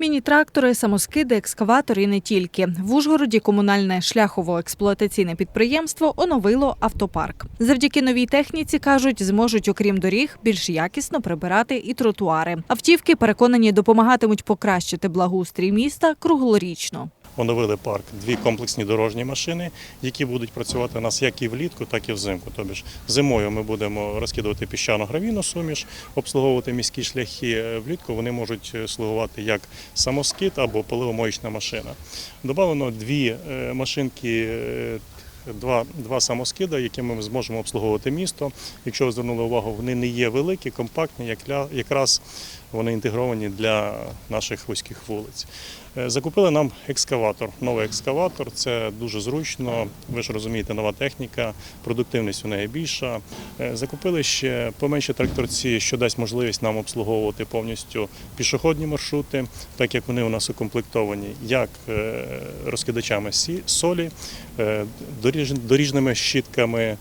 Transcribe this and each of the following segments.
Міні-трактори, самоскиди, екскаватори і не тільки. В Ужгороді комунальне шляхово-експлуатаційне підприємство оновило автопарк. Завдяки новій техніці, кажуть, зможуть, окрім доріг, більш якісно прибирати і тротуари. Автівки, переконані, допомагатимуть покращити благоустрій міста круглорічно. Оновили парк дві комплексні дорожні машини, які будуть працювати у нас як і влітку, так і взимку. Тобто зимою ми будемо розкидувати піщано-гравійну суміш, обслуговувати міські шляхи. Е, Влітку вони можуть е, слугувати як самоскид або поливомоїчна машина. Добавлено дві е, машинки. Два, два самоскида, якими ми зможемо обслуговувати місто. Якщо ви звернули увагу, вони не є великі, компактні, якраз вони інтегровані для наших вузьких вулиць. Е, Закупили нам екскаватор, новий екскаватор. Це дуже зручно. Ви ж розумієте, нова техніка, продуктивність у неї більша. Е, Закупили ще поменші тракторці, що дасть можливість нам обслуговувати повністю пішохідні маршрути, так як вони у нас укомплектовані як е, розкидачами солі, доріжними щітками.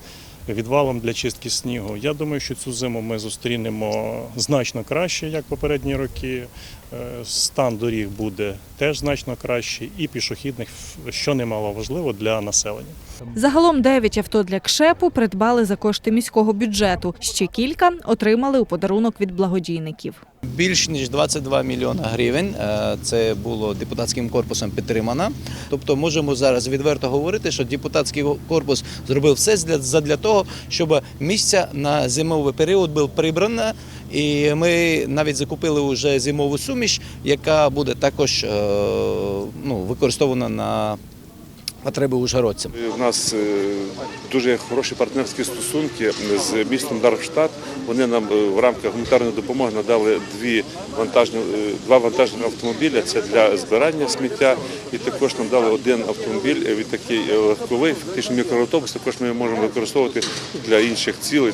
Відвалом для чистки снігу. Я думаю, що цю зиму ми зустрінемо значно краще, як попередні роки. Е, Стан доріг буде теж значно кращий, і пішохідних, що немало важливо для населення. Загалом 9 авто для КШЕПу придбали за кошти міського бюджету. Ще кілька отримали у подарунок від благодійників. Більш ніж 22 мільйона гривень. е, Це було депутатським корпусом підтримано. Тобто, можемо зараз відверто говорити, що депутатський корпус зробив все для, того, щоб місця на зимовий період був прибрано. І ми навіть закупили вже зимову суміш, яка буде також е, ну, використована на потреби ужгородців. У нас е, дуже хороші партнерські стосунки з містом Дармштадт. Вони нам е, в рамках гуманітарної допомоги надали дві вантажні, два вантажні автомобіля. Це для збирання сміття. І також нам дали один автомобіль від такий легковий, фактично мікроавтобус. Також ми можемо використовувати для інших цілей,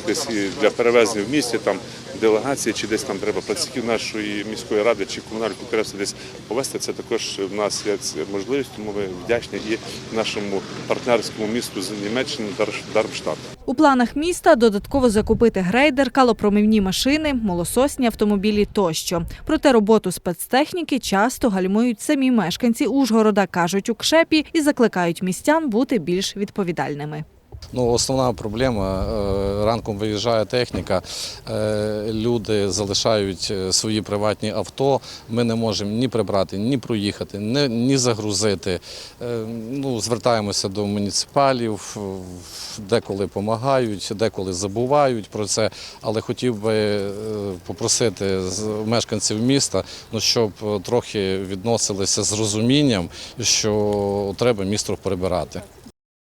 для перевезення в місті, там делегації, чи десь там треба працівників нашої міської ради чи комунального підприємства десь повезти. Це також в нас є можливість, тому ми вдячні і нашому партнерському місту з Німеччини Дармштадт. У планах міста додатково закупити грейдер, калопромивні машини, молососні автомобілі тощо. Проте роботу спецтехніки часто гальмують самі мешканці Ужгорода, кажуть у КШЕПі, і закликають містян бути більш відповідальними. Ну, основна проблема е, ранком виїжджає техніка, е, люди залишають е, свої приватні авто. Ми не можемо ні прибрати, ні проїхати, ні, загрузити. Ну, звертаємося до муніципалів, деколи допомагають, деколи забувають про це. Але хотів би попросити мешканців міста, ну, щоб трохи відносилися з розумінням, що треба місто прибирати.